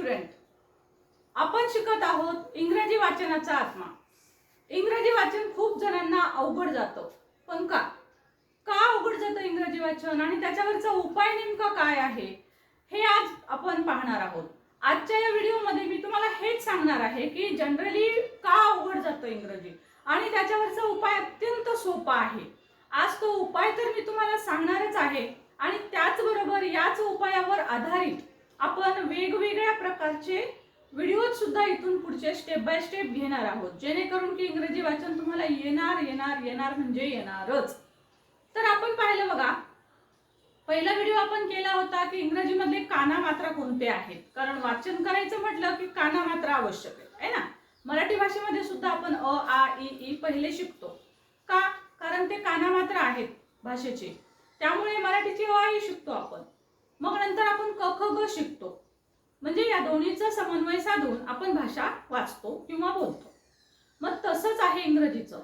Student आपण शिकत आहोत इंग्रजी वाचनाचा आत्मा. इंग्रजी वाचन खूप जणांना अवघड जातं. पण का? का अवघड जातं इंग्रजी वाचन? आणि त्याच्यावरचा उपाय नेमका काय आहे? हे आज आपण पाहणार आहोत. आजच्या या व्हिडिओमध्ये मी तुम्हाला हेच सांगणार आहे की जनरली का अवघड जातं इंग्रजी? आणि त्याच्यावरचा उपाय अत्यंत सोपा आहे. आज तो उपाय तर मी तुम्हाला सांगणारच आहे. आणि त्याचबरोबर याच उपायावर आधारित आपण वेगवेगळ्या प्रकारचे व्हिडिओ सुद्धा इथून पुढचे स्टेप बाय स्टेप घेणार आहोत. जेणेकरून की इंग्रजी वाचन तुम्हाला येणार येणार येणार म्हणजे येणारच. तर आपण पाहिलं बघा पहिला व्हिडिओ आपण केला होता की इंग्रजीमधले काना मात्रा कोणते आहेत? कारण वाचन करायचं म्हटलं की काना मात्रा आवश्यक आहे है ना? मराठी भाषेमध्ये सुद्धा आपण अ आ इ ई पहिले शिकतो. का? कारण ते काना मात्रा आहेत भाषेचे. त्यामुळे मराठीची अ आ शिकतो आपण. मग नंतर आपण क ख ग शिकतो. म्हणजे या दोन्हीचा समन्वय साधून आपण भाषा वाचतो किंवा बोलतो. मग तसंच आहे इंग्रजीचं.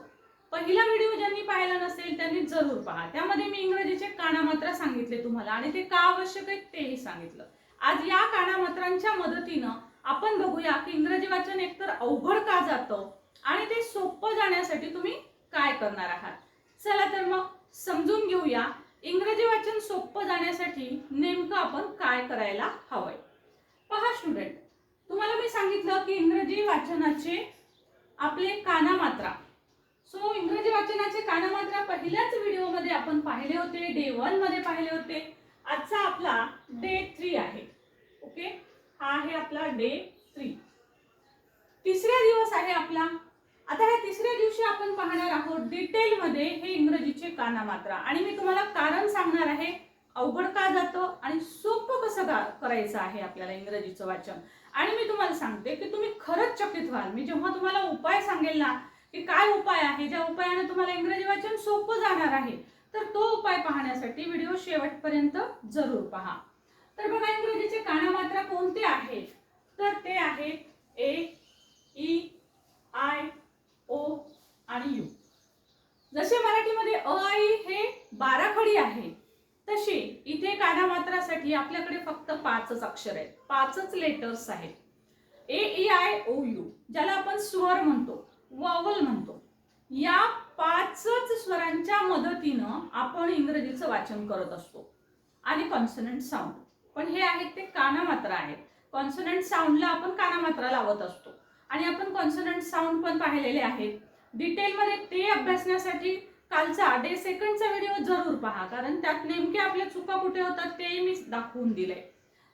पहिला व्हिडिओ ज्यांनी पाहिला नसेल त्यांनी जरूर पहा. त्यामध्ये मी इंग्रजीचे कानामात्रा सांगितले तुम्हाला आणि ते का आवश्यक आहेत तेही सांगितलं. आज या कानामात्रांच्या मदतीनं आपण बघूया की इंग्रजी वाचन एकतर अवघड का जातं आणि ते सोपं जाण्यासाठी तुम्ही काय करणार आहात. चला तर मग समजून घेऊया इंग्रजी वाचन सोपं जाण्यासाठी नेमकं आपण काय करायला हवंय? पहा स्टुडंट तुम्हाला मी सांगितलं की इंग्रजी वाचनाचे आपले कानामात्रा. सो इंग्रजी वाचनाचे कानामात्रा पहिल्याच व्हिडिओमध्ये आपण पाहिले होते डे वनमध्ये पाहिले होते. आजचा आपला डे थ्री आहे. ओके हा आहे आपला डे थ्री तिसरा दिवस आहे आपला आता ह्या तिसऱ्या दिवशी आपण पाहणार आहोत डिटेलमध्ये हे इंग्रजीचे कानामात्रा. आणि मी तुम्हाला कारण सांगणार आहे अवघड का जातं आणि सोपं कसं करायचं आहे आपल्याला इंग्रजीचं वाचन. आणि मी तुम्हाला सांगते की तुम्ही खरंच चकित व्हाल. मी जेव्हा तुम्हाला उपाय सांगेल ना की काय उपाय आहे ज्या उपायाने तुम्हाला इंग्रजी वाचन सोपं जाणार आहे तर तो उपाय पाहण्यासाठी व्हिडिओ शेवटपर्यंत जरूर पहा. तर बघा इंग्रजीचे कानामात्रा कोणते आहेत? तर ते आहेत ए ई आय ओ आणि यू. जसे मराठीमध्ये अ आई हे बारा खडी आहे तशी इथे कानामात्रासाठी आपल्याकडे फक्त पाचच अक्षर आहेत. पाचच लेटर्स आहेत. A E I O U ज्याला आपण स्वर म्हणतो वॉवल म्हणतो. या पाचच स्वरांच्या मदतीनं आपण इंग्रजीचं वाचन करत असतो. आणि कॉन्सनंट साऊंड पण हे आहेत ते कानामात्रा आहेत. कॉन्सनंट साऊंडला आपण कानामात्रा लावत असतो. आणि आपण कॉन्सोनंट साऊंड पण पाहिलेले आहेत. डिटेलमध्ये ते अभ्यासण्यासाठी कालचा डे सेकंडचा व्हिडिओ जरूर पहा कारण त्यात नेमके आपल्या चुका कुठे होतात ते मी दाखवून दिले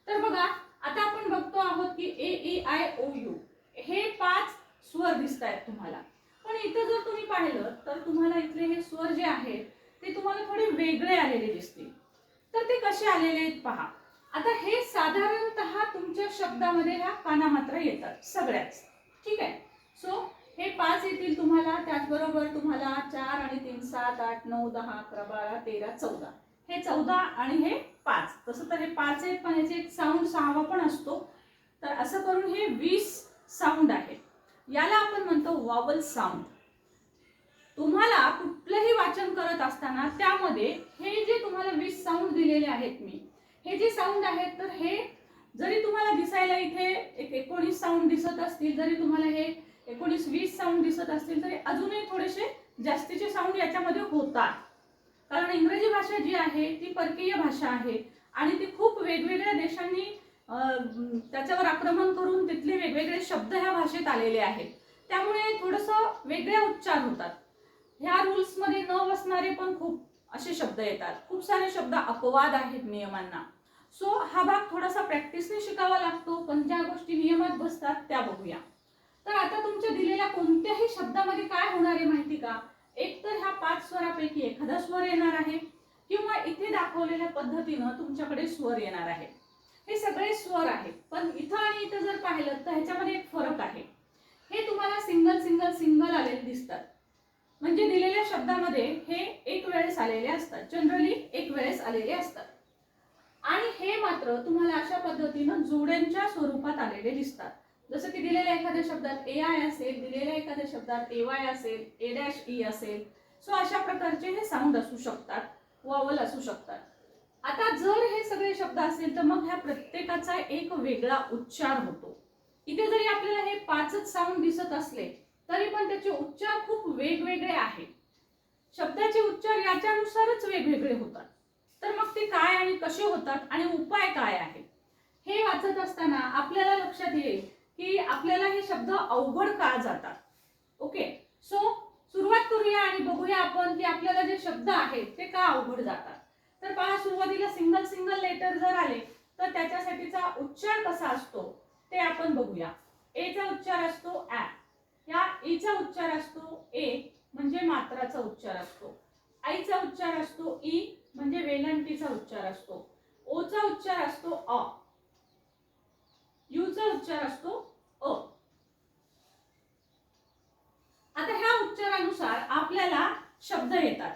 तर बघा आता आपण बघतो आहोत की A E I O U हे पाच स्वर दिसत आहेत तुम्हाला. पण इथं जर तुम्ही पाहिलं तर तुम्हाला इथले हे स्वर जे आहेत ते तुम्हाला थोडे वेगळे आलेले दिसतील. तर ते कसे आलेले आहेत पहा. आता हे साधारणतः तुमच्या शब्दामध्ये ह्या कानामात्रा येतात सगळ्याच. ठीक आहे. सो हे पाच येतील तुम्हाला त्याचबरोबर तुम्हाला चार आणि तीन सात आठ नऊ दहा अकरा बारा तेरा चौदा. हे चौदा आणि हे पाच. तसं तर हे पाच आहेत पण याचे एक साऊंड सहावा पण असतो. तर असं करून हे वीस साऊंड आहे याला आपण म्हणतो वॉवल साऊंड तुम्हाला कुठलंही वाचन करत असताना त्यामध्ये हे जे तुम्हाला वीस साऊंड दिलेले आहेत मी हे जे साऊंड आहेत तर हे जरी तुम्हाला दिसायला इथे एक एकोणीस साऊंड दिसत असतील जरी तुम्हाला हे एकोणीस वीस साऊंड दिसत असतील तरी अजूनही थोडेसे जास्तीचे साऊंड याच्यामध्ये होतात. कारण इंग्रजी भाषा जी आहे ती परकीय भाषा आहे आणि ती खूप वेगवेगळ्या देशांनी त्याच्यावर आक्रमण करून तिथले वेगवेगळे शब्द ह्या भाषेत आलेले आहेत. त्यामुळे थोडंसं वेगळे उच्चार होतात. ह्या रूल्समध्ये न बसणारे पण खूप असे शब्द येतात. खूप सारे शब्द अपवाद आहेत नियमांना. सो हा भाग थोडासा प्रॅक्टिसने शिकावा लागतो पण ज्या गोष्टी नियमात बसतात त्या बघूया. तर आता तुमच्या दिलेल्या कोणत्याही शब्दामध्ये काय होणार आहे माहिती का? एक तर ह्या पाच स्वरापैकी एखादा स्वर येणार आहे किंवा इथे दाखवलेल्या पद्धतीनं तुमच्याकडे स्वर येणार आहे. हे सगळे स्वर आहेत पण इथं आणि इथं जर पाहिलं तर ह्याच्यामध्ये एक फरक आहे. हे तुम्हाला सिंगल सिंगल सिंगल आलेले दिसतात. म्हणजे दिलेल्या शब्दामध्ये हे एक वेळेस आलेले असतात. जनरली एक वेळेस आलेले असतात. आणि हे मात्र तुम्हाला अशा पद्धतीनं जोड्यांच्या स्वरूपात आलेले दिसतात. जसं की दिलेल्या एखाद्या शब्दात ए आय असेल दिलेल्या एखाद्या शब्दात ए वाय असेल ए डॅश ई असेल. सो अशा प्रकारचे हे साऊंड असू शकतात वॉवल असू शकतात. आता जर हे सगळे शब्द असेल तर मग ह्या प्रत्येकाचा एक वेगळा उच्चार होतो. इथे जरी आपल्याला हे पाचच साऊंड दिसत असले तरी पण त्याचे उच्चार खूप वेगवेगळे आहेत. शब्दाचे उच्चार याच्यानुसारच वेगवेगळे होतात. तर मग ते काय आणि कसे होतात आणि उपाय काय आहे हे वाचत असताना आपल्याला लक्षात येईल की आपल्याला हे शब्द अवघड का जातात? ओके सो सुरुवात करूया आणि बघूया आपण की आपल्याला जे शब्द आहेत ते का अवघड जातात? तर पहा सुरुवातीला सिंगल सिंगल लेटर जर आले तर त्याच्यासाठीचा उच्चार कसा असतो? ते आपण बघूया. एचा उच्चार असतो ऍ या ईचा उच्चार असतो ए म्हणजे मात्राचा उच्चार असतो. आईचा उच्चार असतो ई म्हणजे वेलांटीचा उच्चार असतो. ओचा उच्चार असतो अ. यूचा उच्चार असतो अ. आता ह्या उच्चारानुसार आपल्याला शब्द येतात.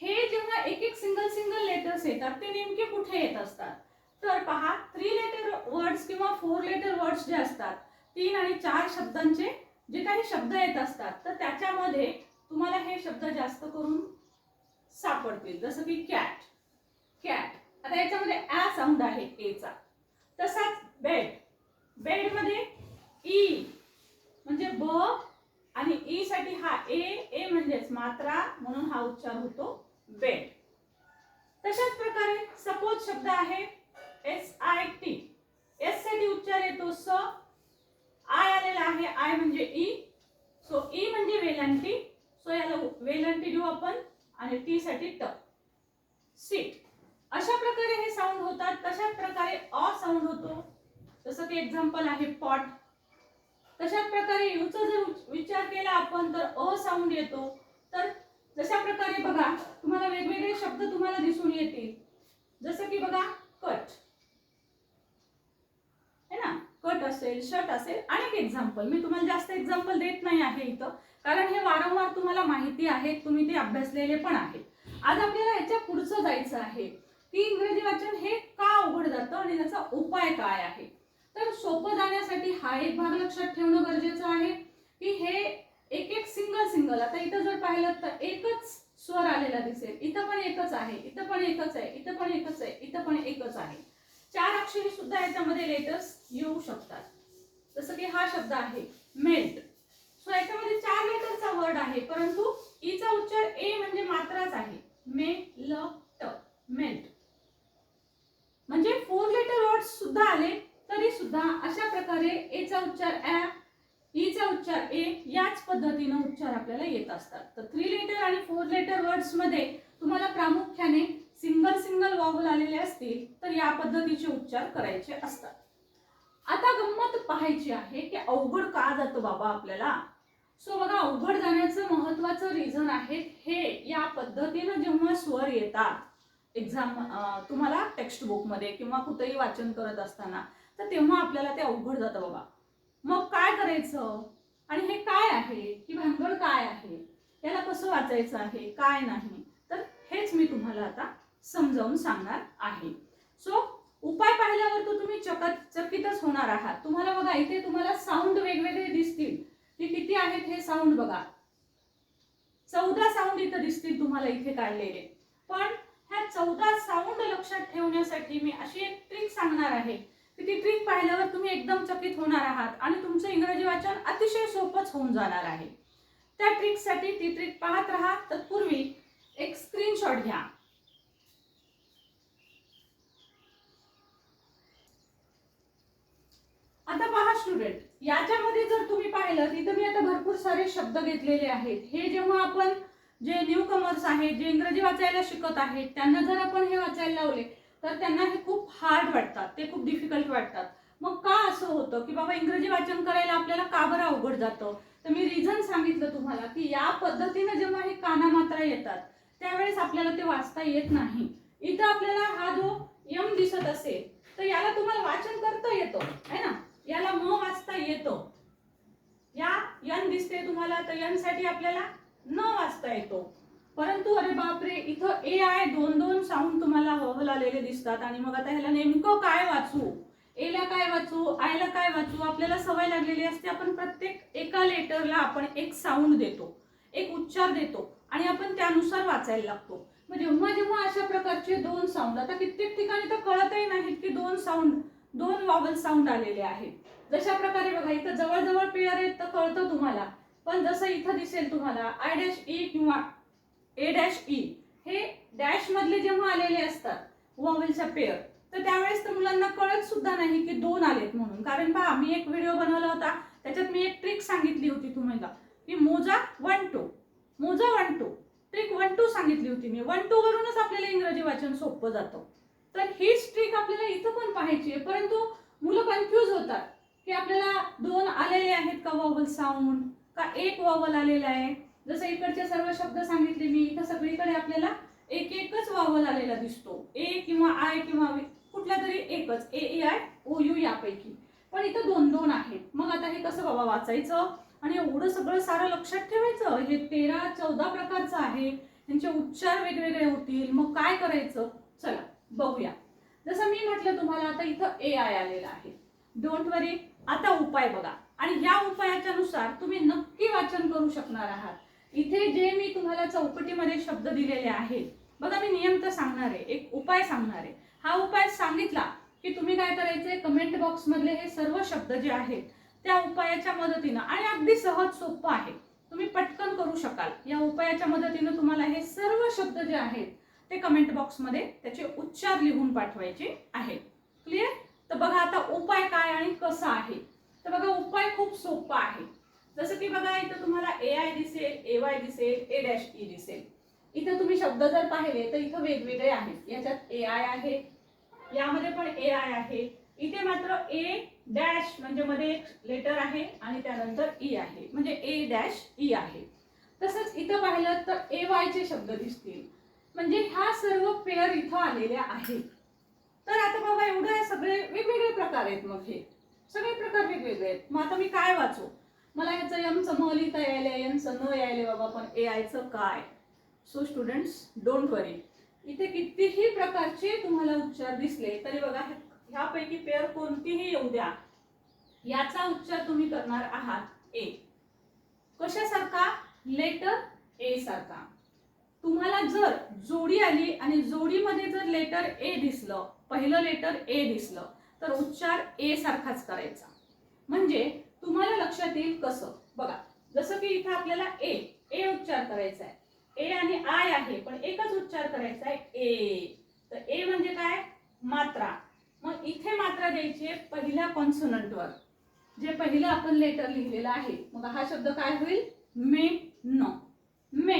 हे जेव्हा एक एक सिंगल सिंगल लेटर्स येतात ते नेमके कुठे येत असतात? तर पहा थ्री लेटर वर्ड्स किंवा फोर लेटर वर्ड्स जे असतात तीन आणि चार शब्दांचे जे काही शब्द येत असतात तर त्याच्यामध्ये तुम्हाला हे शब्द जास्त करून सापडतील. जसं की कॅट कॅट आता याच्यामध्ये ॲ साऊंड आहे एचा तसाच बेड बेडमध्ये ई e, म्हणजे ब आणि ई साठी हा ए ए म्हणजेच मात्रा म्हणून हा उच्चार होतो बेड तशाच प्रकारे सपोज शब्द आहे एस आय टी एससाठी उच्चार येतो स. आय आलेला आहे आय म्हणजे ई सो ई म्हणजे वेलांटी. सो याला वेलांटी देऊ आपण. आणि टी साठी ट सीट अशा प्रकारे हे साऊंड होतात तशा प्रकारे अ साऊंड होतो. जसं की एक्झाम्पल आहे पॉट तशाच प्रकारे यूचा जर विचार केला आपण तर अ साऊंड येतो. तर जशा प्रकारे बघा तुम्हाला वेगवेगळे शब्द तुम्हाला दिसून येतील. जसं की बघा कट कट असेल शर्ट असेल अनेक एक्झाम्पल मी तुम्हाला जास्त एक्झाम्पल देत नाही आहे इथं. कारण हे वारंवार तुम्हाला माहिती आहे तुम्ही ते अभ्यासलेले पण आहे. आज आपल्याला याच्या पुढचं जायचं आहे. की इंग्रजी वाचन हे का अवघड जातं आणि त्याचा उपाय काय आहे? तर सोपं जाण्यासाठी हा एक भाग लक्षात ठेवणं गरजेचं आहे. की हे एक एक सिंगल सिंगल आता इथं जर पाहिलं तर एकच स्वर आलेला दिसेल. इथं पण एकच आहे इथं पण एकच आहे इथं पण एकच आहे इथं पण एकच आहे. चार अक्षरी सुद्धा याच्यामध्ये लेटर्स येऊ शकतात. जसं की हा शब्द आहे मेल्ट सो याच्यामध्ये चार लेटरचा वर्ड आहे परंतु ईचा उच्चार ए म्हणजे मात्राच आहे. मे ल ट मेल्ट म्हणजे फोर लेटर वर्ड सुद्धा आले तरी सुद्धा अशा प्रकारे एचा उच्चार ऍ ईचा e उच्चार ए याच पद्धतीनं उच्चार आपल्याला येत असतात. तर थ्री लेटर आणि फोर लेटर वर्ड्समध्ये तुम्हाला प्रामुख्याने सिंगल सिंगल वावल आलेले असतील तर या पद्धतीचे उपचार करायचे असतात. आता गंमत पाहायची आहे की अवघड का जातं बाबा आपल्याला? सो बघा अवघड जाण्याचं महत्वाचं रिझन आहे हे या पद्धतीनं जेव्हा स्वर येतात एक्झाम तुम्हाला टेक्स्ट बुकमध्ये किंवा कुठेही वाचन करत असताना तर तेव्हा आपल्याला ते अवघड जातं बाबा. मग काय करायचं? आणि हे काय आहे? की भानगड काय आहे? याला कसं वाचायचं आहे? काय नाही? तर हेच मी तुम्हाला आता समजावून सांगणार आहे. सो उपाय पाहिल्यावर तर तुम्ही चकत चकितच होणार आहात. तुम्हाला बघा इथे तुम्हाला साऊंड वेगवेगळे दिसतील. की किती आहेत हे साऊंड बघा. चौदा साऊंड इथं दिसतील तुम्हाला इथे काढलेले. पण ह्या चौदा साऊंड लक्षात ठेवण्यासाठी मी अशी एक ट्रिक सांगणार आहे की ती ट्रिक पाहिल्यावर तुम्ही एकदम चकित होणार आहात आणि तुमचं इंग्रजी वाचन अतिशय सोपंच होऊन जाणार आहे. त्या ट्रिकसाठी ती ट्रिक पाहत राहा. तत्पूर्वी एक स्क्रीनशॉट घ्या. आता पहा स्टुडंट याच्यामध्ये जर तुम्ही पाहिलं तिथं मी आता भरपूर सारे शब्द घेतलेले आहेत. हे जेव्हा आपण जे न्यू कमर्स आहेत जे इंग्रजी वाचायला शिकत आहेत त्यांना जर आपण हे वाचायला लावले तर त्यांना हे खूप हार्ड वाटतात. ते खूप डिफिकल्ट वाटतात. मग का असं होतं की बाबा इंग्रजी वाचन करायला आपल्याला का बरं अवघड जातं? तर मी रिझन सांगितलं तुम्हाला की या पद्धतीनं जेव्हा हे कानामात्रा येतात त्यावेळेस आपल्याला ते वाचता येत नाही. इथं आपल्याला हा जो यम दिसत असेल तर याला तुम्हाला वाचन करता येतो है ना? याला म वाचता येतो. या यन दिसते तुम्हाला तर यनसाठी आपल्याला न वाचता येतो. परंतु अरे बापरे इथं ए आय दोन दोन साऊंड तुम्हाला वहल आलेले दिसतात. आणि मग आता ह्याला नेमकं काय वाचू? एला काय वाचू? आयला काय वाचू? आपल्याला सवय लागलेली असते. आपण प्रत्येक एका लेटरला आपण एक साऊंड देतो. एक उच्चार देतो. आणि आपण त्यानुसार वाचायला लागतो. मग जेव्हा जेव्हा अशा प्रकारचे दोन साऊंड आता कित्येक ठिकाणी तर कळतही नाहीत की दोन साऊंड दोन वॉवल साऊंड आलेले आहेत. जशा प्रकारे बघा इथं जवळजवळ पेअर आहेत तर कळतं तुम्हाला. पण जसं इथं दिसेल तुम्हाला आय डॅश ई किंवा ए डॅश ई हे डॅश मधले जेव्हा आलेले असतात वॉवलच्या पेअर तर त्यावेळेस तर मुलांना कळत सुद्धा नाही की दोन आलेत म्हणून. कारण पहा मी एक व्हिडिओ बनवला होता त्याच्यात मी एक ट्रिक सांगितली होती तुम्हाला की मोजा वन टू मोजा one two trick one two सांगितली होती मी. वन टू वरूनच आपल्याला इंग्रजी वाचन सोपं जातं. तर हीच ट्रिक आपल्याला इथं पण पाहायची आहे. परंतु मुलं कन्फ्यूज होतात. की आपल्याला दोन आलेले आहेत का वॉवल साऊंड का एक वॉवल आलेला आहे? जसं इकडचे सर्व शब्द सांगितले मी इथं सगळीकडे आपल्याला एक एकच वावल आलेला दिसतो. ए किंवा आय किंवा कुठल्या कुठला तरी एकच. ए ए आय ओ यू यापैकी. पण इथं दोन दोन आहेत. मग आता हे कसं बाबा वाचायचं? आणि एवढं सगळं सारं लक्षात ठेवायचं? हे तेरा चौदा प्रकारचं आहे. त्यांचे उच्चार वेगवेगळे होतील. मग काय करायचं? चला. बघूया. जसं मी म्हटलं तुम्हाला आता इथं ए आय आलेला आहे. डोंट वरी आता उपाय बघा. आणि ह्या उपायाच्या नुसार तुम्ही नक्की वाचन करू शकणार आहात. इथे जे मी तुम्हाला चौकटीमध्ये शब्द दिलेले आहेत बघा मी नियम तर सांगणार आहे एक उपाय सांगणार आहे. हा उपाय सांगितला की तुम्ही काय करायचे कमेंट बॉक्स मधले हे सर्व शब्द जे आहेत त्या उपायाच्या मदतीनं आणि अगदी सहज सोपं आहे. तुम्ही पटकन करू शकाल. या उपायाच्या मदतीनं तुम्हाला हे सर्व शब्द जे आहेत ते कमेंट बॉक्समध्ये त्याचे उच्चार लिहून पाठवायचे आहेत. क्लिअर तर बघा आता उपाय काय आणि कसा आहे. तर बघा उपाय खूप सोपा आहे. जसं की बघा इथं तुम्हाला ए आय दिसेल ए वाय दिसेल ए डॅश ई दिसेल. इथं तुम्ही शब्द जर पाहिले तर इथं वेगवेगळे आहेत. याच्यात ए आय आहे यामध्ये पण ए आय आहे. इथे मात्र ए डॅश म्हणजे मध्ये एक लेटर आहे आणि त्यानंतर ई आहे. म्हणजे ए डॅश ई आहे. तसंच इथं पाहिलं तर ए वायचे शब्द दिसतील. म्हणजे ह्या सर्व पेअर इथं आलेल्या आहेत. तर आता बाबा एवढं सगळे वेगवेगळे प्रकार आहेत मग हे. सगळे प्रकार वेगवेगळे आहेत. मग आता मी काय वाचू? मला याचं यमचं म लिहिता यायला यमचं न यायले बाबा पण ए आयचं काय? सो स्टुडंट्स डोंट वरी इथे कितीही प्रकारचे तुम्हाला उच्चार दिसले तरी बघा ह्यापैकी पेअर कोणतीही येऊ द्या. याचा उच्चार तुम्ही करणार आहात ए कशासारखा? लेटर ए सारखा. तुम्हाला जर जोडी आली आणि जोडीमध्ये जर लेटर ए दिसलं पहिलं लेटर ए दिसलं तर उच्चार ए सारखाच करायचा. म्हणजे तुम्हाला लक्षात येईल कसं. बघा जसं की इथं आपल्याला ए ए उच्चार करायचा आहे. ए आणि आय आहे पण एकच उच्चार करायचा आहे ए तर ए म्हणजे काय? मात्रा. मग इथे मात्रा द्यायची आहे पहिल्या कॉन्सोनंटवर जे पहिलं आपण लेटर लिहिलेलं आहे. मग हा शब्द काय होईल? मे न. मे.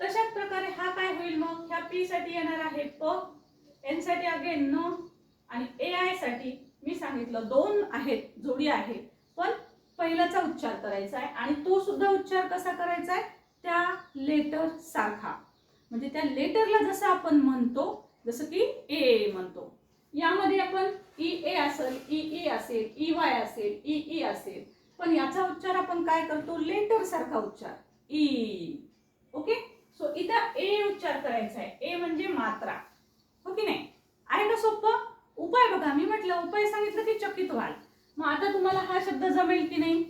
तशाच प्रकारे हा काय होईल मग? ह्या पी साठी येणार आहे प एनसाठी अगेन न आणि ए आयसाठी मी सांगितलं दोन आहेत जोडी आहे पण पहिल्याचा उच्चार करायचा आहे आणि तो सुद्धा उच्चार कसा करायचा आहे? त्या लेटर सारखा. म्हणजे त्या लेटरला जसं आपण म्हणतो जसं की ए म्हणतो. यामध्ये आपण ई ए असेल ई ई असेल ई वाय असेल ई ई असेल. पण याचा उच्चार आपण काय करतो? लेटर सारखा उच्चार. ई ओके सो इथं ए उच्चार करायचा आहे. ए म्हणजे मात्रा. हो की नाही? आहे का सोपं? उपाय बघा. मी म्हटलं उपाय सांगितलं की चकित व्हाल. मग आता तुम्हाला हा शब्द जमेल की नाही?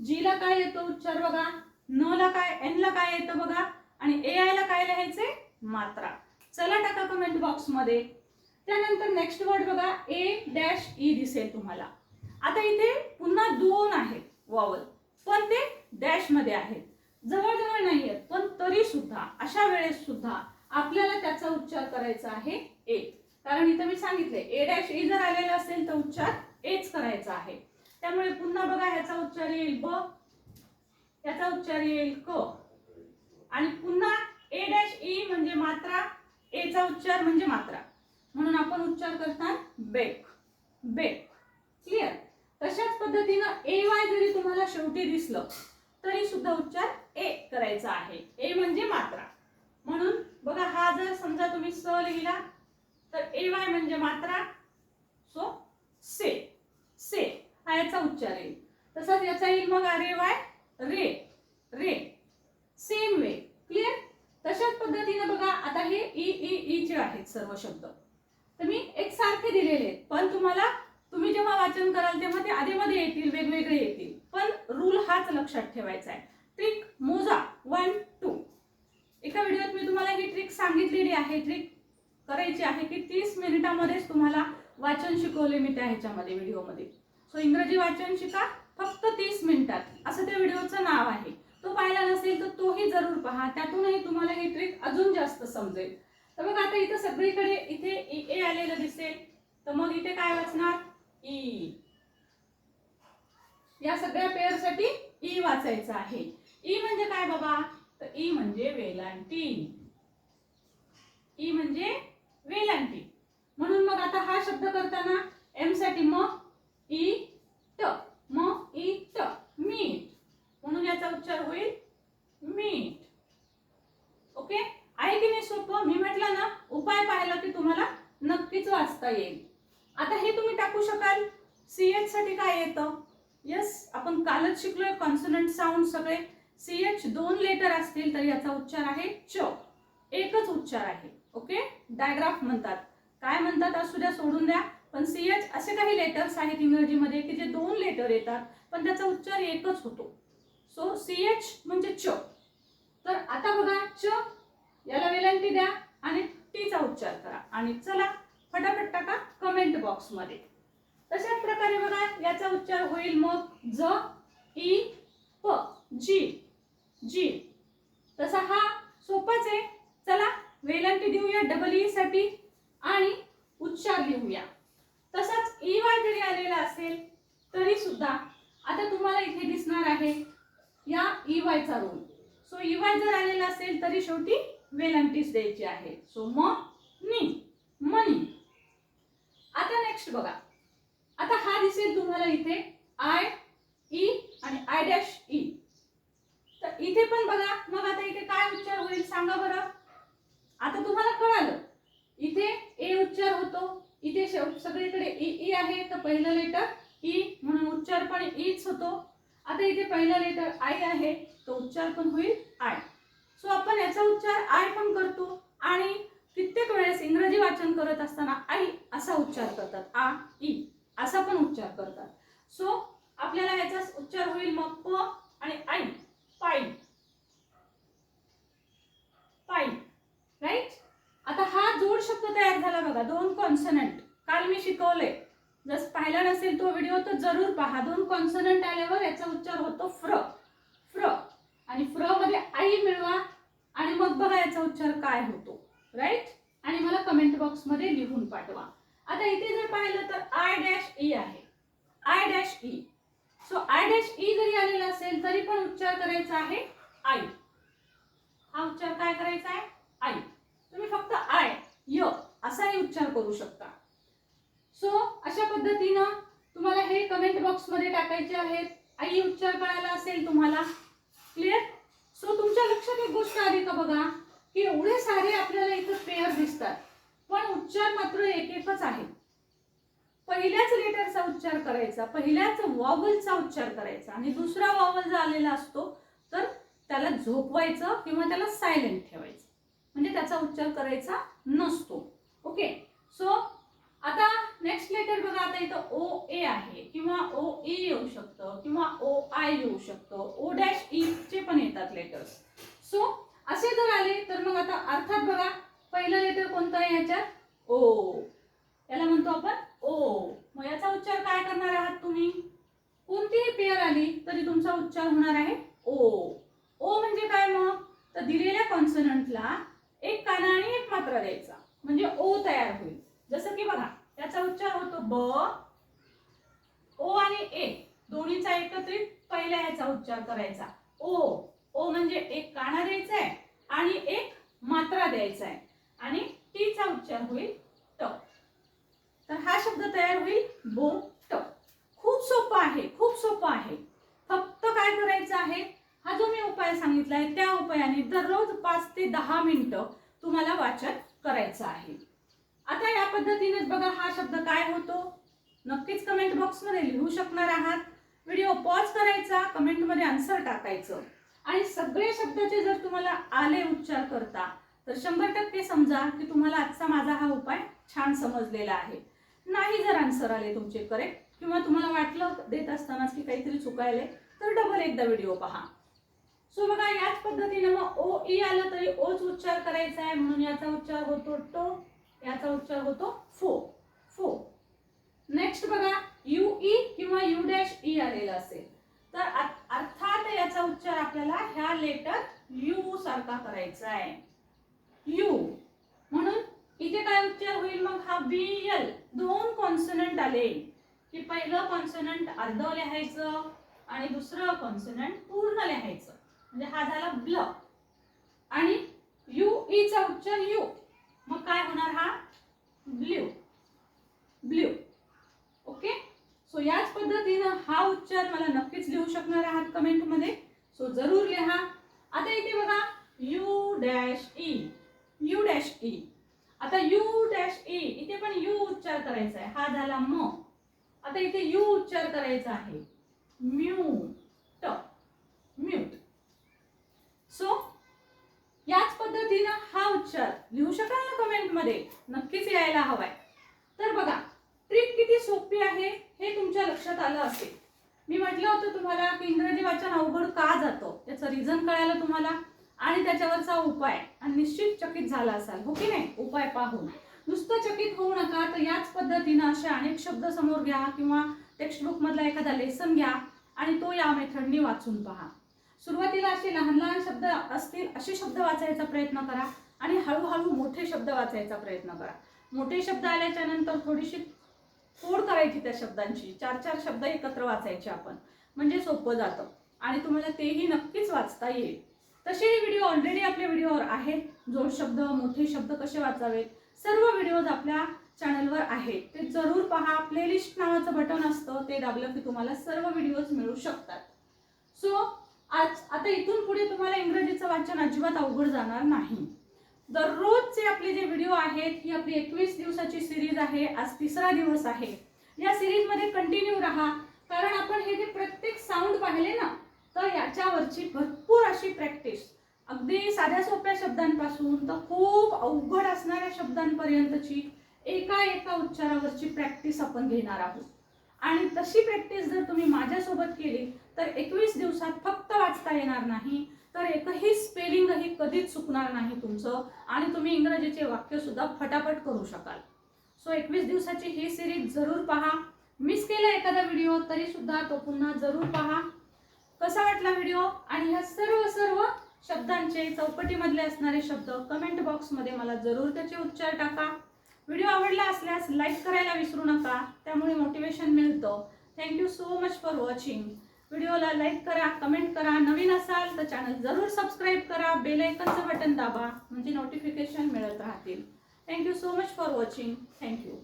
जीला काय येतो उच्चार बघा? न ला काय एन ला काय येतं बघा? आणि ए आय ला काय लिहायचे मात्रा. चला टाका कमेंट बॉक्समध्ये त्यानंतर नेक्स्ट वर्ड बघा. ए डॅश ई दिसेल तुम्हाला. आता इथे पुन्हा दोन आहेत. वॉवल पण ते डॅशमध्ये आहेत. जवळजवळ नाही आहेत पण तरी सुद्धा अशा वेळेस सुद्धा आपल्याला त्याचा उच्चार करायचा आहे ए. कारण इथं मी सांगितले ए डॅश ई जर आलेला असेल तर उच्चार एच करायचा आहे. त्यामुळे पुन्हा बघा ह्याचा उच्चार येईल ब याचा उच्चार येईल क. आणि पुन्हा ए डॅश ई म्हणजे मात्रा एचा उच्चार म्हणजे मात्रा. म्हणून आपण उच्चार करतात बेक. बेक. क्लिअर? तशाच पद्धतीनं ए वाय जरी तुम्हाला शेवटी दिसलं तरी सुद्धा उच्चार ए करायचा आहे. ए म्हणजे मात्रा. म्हणून बघा हा जर समजा तुम्ही स लिहिला तर ए वाय म्हणजे मात्रा. सो से. से हा याचा उच्चार येईल. तसंच याचा येईल मग अरे Y ray. Ray. Same way. Clear तशाच पद्धतीने बघा आता हे ई ई ई जे आहेत सर्व शब्द तर मी एक सारखे दिलेले आहेत. पण तुम्हाला तुम्ही जेव्हा वाचन कराल तेव्हा ते आधीमध्ये येतील वेगवेगळे येतील. पण रूल हाच लक्षात ठेवायचा आहे. ट्रिक मोजा. वन टू एका व्हिडिओत मी तुम्हाला ही ट्रिक सांगितलेली आहे. ट्रिक करायची आहे की तीस मिनिटामध्येच तुम्हाला वाचन शिकवले मी त्या ह्याच्यामध्ये व्हिडिओमध्ये सो इंग्रजी वाचन शिका फक्त तीस मिनिटात. असं त्या व्हिडिओचं नाव आहे. तो पाहिला नसेल तर तोही जरूर पहा. त्यातूनही तुम्हाला ही ट्रिक अजून जास्त समजेल. तर मग आता इथं सगळीकडे इथे ए आलेलं दिसेल. तर मग इथे काय वाचणार? ई. या सगळ्या पेअरसाठी ई वाचायचं आहे. ई म्हणजे काय बाबा? तर ई म्हणजे वेलांटी. ई म्हणजे वेलांटी. म्हणून मग आता हा शब्द करताना एमसाठी म ई ट म ई ट मीठ. म्हणून याचा उच्चार होईल मीठ. ओके? आहे की नाही सोपं? मी म्हटलं ना उपाय पाहिला की तुम्हाला नक्कीच वाचता येईल. आता हे तुम्ही टाकू शकाल. सी एच साठी काय येतं? यस आपण कालच शिकलोय कॉन्सनंट साऊंड सगळे. सी एच दोन लेटर असतील तर याचा उच्चार आहे च. एकच उच्चार आहे ओके डायग्राफ म्हणतात. काय म्हणतात असू द्या सोडून द्या. पण सी एच असे काही लेटर्स आहेत इंग्रजीमध्ये की जे दोन लेटर येतात पण त्याचा उच्चार एकच होतो. सो सी एच म्हणजे च. तर आता बघा च. याला वेलांटी द्या आणि टीचा उच्चार करा. आणि चला फटाफट टाका कमेंट बॉक्समध्ये तशाच प्रकारे बघा याचा उच्चार होईल मग ज ई प जी जी. तसा हा सोपाच आहे. चला वेलांटी देऊया डबल ई e साठी आणि उच्चार लिहूया. तसाच e ई वाय जरी आलेला असेल तरी सुद्धा आता तुम्हाला इथे दिसणार आहे या ई वायचा रोल सो ई वाय जर आलेला असेल तरी शेवटी वेलांटीच द्यायची आहे. सो म नी मनी. आता नेक्स्ट बघा. आता हा दिसेल तुम्हाला इथे. आय ई e आणि आय डॅश ई तर इथे पण बघा मग आता इथे काय उच्चार होईल सांगा बरं. आता तुम्हाला कळालं. इथे ए उच्चार होतो. इथे सगळीकडे ई ई आहे तर पहिलं लेटर ई म्हणून उच्चार पण ईच होतो. आता इथे पहिलं लेटर आय आहे तो उच्चार पण होईल आय सो आपण याचा उच्चार आय पण करतो. आणि कित्येक वेळेस इंग्रजी वाचन करत असताना आई असा उच्चार करतात. आ ई असा पण उच्चार करतात. सो आपल्याला याचा उच्चार होईल मग प आणि आई पाई पाई राईट आता हा जोड शब्द तयार झाला बघा. दोन कॉन्सनंट काल मी शिकवले जस पाहिला नसेल तो व्हिडिओ तर जरूर पहा. दोन कॉन्सनंट आल्यावर याचा उच्चार होतो फ्र. फ्र. आणि फ्रमध्ये आई मिळवा आणि मग बघा याचा उच्चार काय होतो. राईट आणि मला कमेंट बॉक्समध्ये लिहून पाठवा. आता इथे जर पाहिलं तर आय डॅश ई आहे. I dash E so I dash E जरी आलेला असेल तरी पण उच्चार करायचा आहे आई हा उच्चार काय करायचा आहे? आई तुम्ही फक्त आय य असाही उच्चार करू शकता. सो अशा पद्धतीनं तुम्हाला हे कमेंट बॉक्समध्ये टाकायचे आहेत. आई उच्चार कळायला असेल तुम्हाला. क्लिअर सो तुमच्या लक्षात एक गोष्ट आली का बघा? की एवढे सारे आपल्याला इथं पेअर दिसतात. पण उच्चार मात्र एक एकच आहे. पहिल्याच लेटरचा उच्चार करायचा पहिल्याच वॉवलचा उच्चार करायचा आणि दुसरा वॉवल जर आलेला असतो तर त्याला झोपवायचं किंवा त्याला सायलेंट ठेवायचं. म्हणजे त्याचा उच्चार करायचा नसतो. ओके सो आता नेक्स्ट लेटर बघा आता इथं ओ ए आहे किंवा ओ ई येऊ शकतं किंवा ओ आय येऊ शकतं. ओ डॅश ई चे पण येतात लेटर्स सो असे जर आले तर मग आता अर्थात बघा पहिलं लेटर कोणतं आहे याच्यात ओ. याला म्हणतो आपण ओ. मग याचा उच्चार काय करणार आहात तुम्ही? कोणतीही पेअर आली तरी तुमचा उच्चार होणार आहे ओ. ओ म्हणजे काय मग? तर दिलेल्या कॉन्सनंटला एक काना आणि एक मात्रा द्यायचा. म्हणजे ओ तयार होईल. जसं की बघा त्याचा उच्चार होतो ब ओ आणि ए. दोन्हीचा एकत्रित पहिल्या याचा उच्चार करायचा. ओ. ओ म्हणजे एक काना द्यायचा आहे आणि एक मात्रा द्यायचा आहे आणि टीचा उच्चार होईल ट तर हा शब्द तयार होईल बो ट खूप सोपं आहे खूप सोपं आहे. फक्त काय करायचं आहे? हा जो मी उपाय सांगितला आहे त्या उपायाने दररोज पाच ते दहा मिनिटं तुम्हाला वाचन करायचं आहे. आता या पद्धतीनेच बघा हा शब्द काय होतो. नक्कीच कमेंट बॉक्समध्ये लिहू शकणार आहात. व्हिडिओ पॉज करायचा कमेंटमध्ये आन्सर टाकायचं. आणि सगळे शब्दाचे जर तुम्हाला आले उच्चार करता तर शंभर टक्के समजा की तुम्हाला आजचा माझा हा उपाय छान समजलेला आहे. नाही जर आन्सर आले तुमचे करेक्ट किंवा तुम्हाला वाटलं देत असतानाच की काहीतरी चुकायले तर डबल एकदा व्हिडिओ पहा. सो बघा याच पद्धतीने मग ओ ई आलं तरी ओच उच्चार करायचा आहे म्हणून याचा उच्चार होतो टो याचा उच्चार होतो फो फो. नेक्स्ट बघा यू ई किंवा यू डॅश ई आलेलं असेल. तर अर्थात याचा उच्चार आपल्याला ह्या लेटर यू सारखा करायचा आहे. यू म्हणून इथे काय उच्चार होईल मग? हा बी एल दोन कॉन्सनंट आले. की पहिलं कॉन्सनंट अर्ध लिहायचं आणि दुसरं कॉन्सनंट पूर्ण लिहायचं. म्हणजे हा झाला ब्ल आणि यू ईचा e उच्चार यू मग काय होणार हा? ब्ल्यू ब्ल्यू ओके सो याच पद्धतीनं हा उच्चार मला नक्कीच लिहू शकणार आहात कमेंटमध्ये सो जरूर लिहा. आता इथे बघा. U dash E U dash E आता यू डॅश ए इथे पण यू उच्चार करायचा आहे. हा झाला म. आता इथे यू उच्चार करायचा आहे. म्यूट. म्यूट. सो याच पद्धतीनं हा उच्चार लिहू शकाल ना कमेंटमध्ये नक्कीच यायला हवाय. तर बघा ट्रिक किती सोपी आहे हे तुमच्या लक्षात आलं असेल. मी म्हटलं होतं तुम्हाला की इंग्रजी वाचन अवघड का जातं? त्याचं रिझन कळालं तुम्हाला? आणि त्याच्यावरचा उपाय. आणि निश्चित चकित झाला असाल. हो की नाही? उपाय पाहून. नुसतं चकित होऊ नका तर याच पद्धतीनं असे अनेक शब्द समोर घ्या किंवा टेक्स्टबुक मधला एखादा लेसन घ्या आणि तो या मेथडनी वाचून पहा. सुरुवातीला असे लहान लहान शब्द असतील असे शब्द वाचायचा प्रयत्न करा आणि हळूहळू मोठे शब्द वाचायचा प्रयत्न करा. मोठे शब्द आल्याच्यानंतर थोडीशी फोड करायची त्या शब्दांची. चार चार शब्द एकत्र वाचायचे आपण. म्हणजे सोपं जातं. आणि तुम्हाला तेही नक्कीच वाचता येईल. तसे हे व्हिडिओ ऑलरेडी आपल्या व्हिडिओवर आहेत. जोड शब्द मोठे शब्द कसे वाचावेत? सर्व व्हिडिओज आपल्या चॅनलवर आहेत. ते जरूर पहा. प्लेलिस्ट नावाचं बटन असतं. ते दाबलं की तुम्हाला सर्व व्हिडिओज मिळू शकतात. सो आज आता इथून पुढे तुम्हाला इंग्रजीचं वाचन अजिबात अवघड जाणार नाही. दररोजचे आपले जे व्हिडिओ आहेत ही आपली एकवीस दिवसाची सिरीज आहे. आज तिसरा दिवस आहे. या सिरीजमध्ये कंटिन्यू राहा. कारण आपण हे जे प्रत्येक साऊंड पाहिले ना तर याच्यावरची भरपूर अशी प्रॅक्टिस अगदी साध्या सोप्या शब्दांपासून तर खूप अवघड असणाऱ्या शब्दांपर्यंतची एका एका उच्चारावरची प्रॅक्टिस आपण घेणार आहोत. आणि तशी प्रॅक्टिस जर तुम्ही माझ्यासोबत केली तर एकवीस दिवसात फक्त वाचता येणार नाही तर एकही स्पेलिंगही कधीच चुकणार नाही तुमचं आणि तुम्ही इंग्रजीचे वाक्यसुद्धा फटाफट करू शकाल. सो एकवीस दिवसाची ही सिरीज जरूर पहा. मिस केला एखादा व्हिडिओ तरीसुद्धा तो पुन्हा जरूर पहा. कसा वाटला व्हिडिओ आणि ह्या सर्व सर्व शब्दांचे चौकटीमधले असणारे शब्द कमेंट बॉक्समध्ये मला जरूर त्याचे उच्चार टाका. व्हिडिओ आवडला असल्यास लाईक करायला विसरू नका. त्यामुळे मोटिवेशन मिळतं. Thank you so much for watching व्हिडिओला लाईक करा कमेंट करा. नवीन असाल तर चॅनल जरूर सबस्क्राईब करा. बेल आयकनचं बटन दाबा म्हणजे नोटिफिकेशन मिळत राहतील. Thank you so much for watching thank you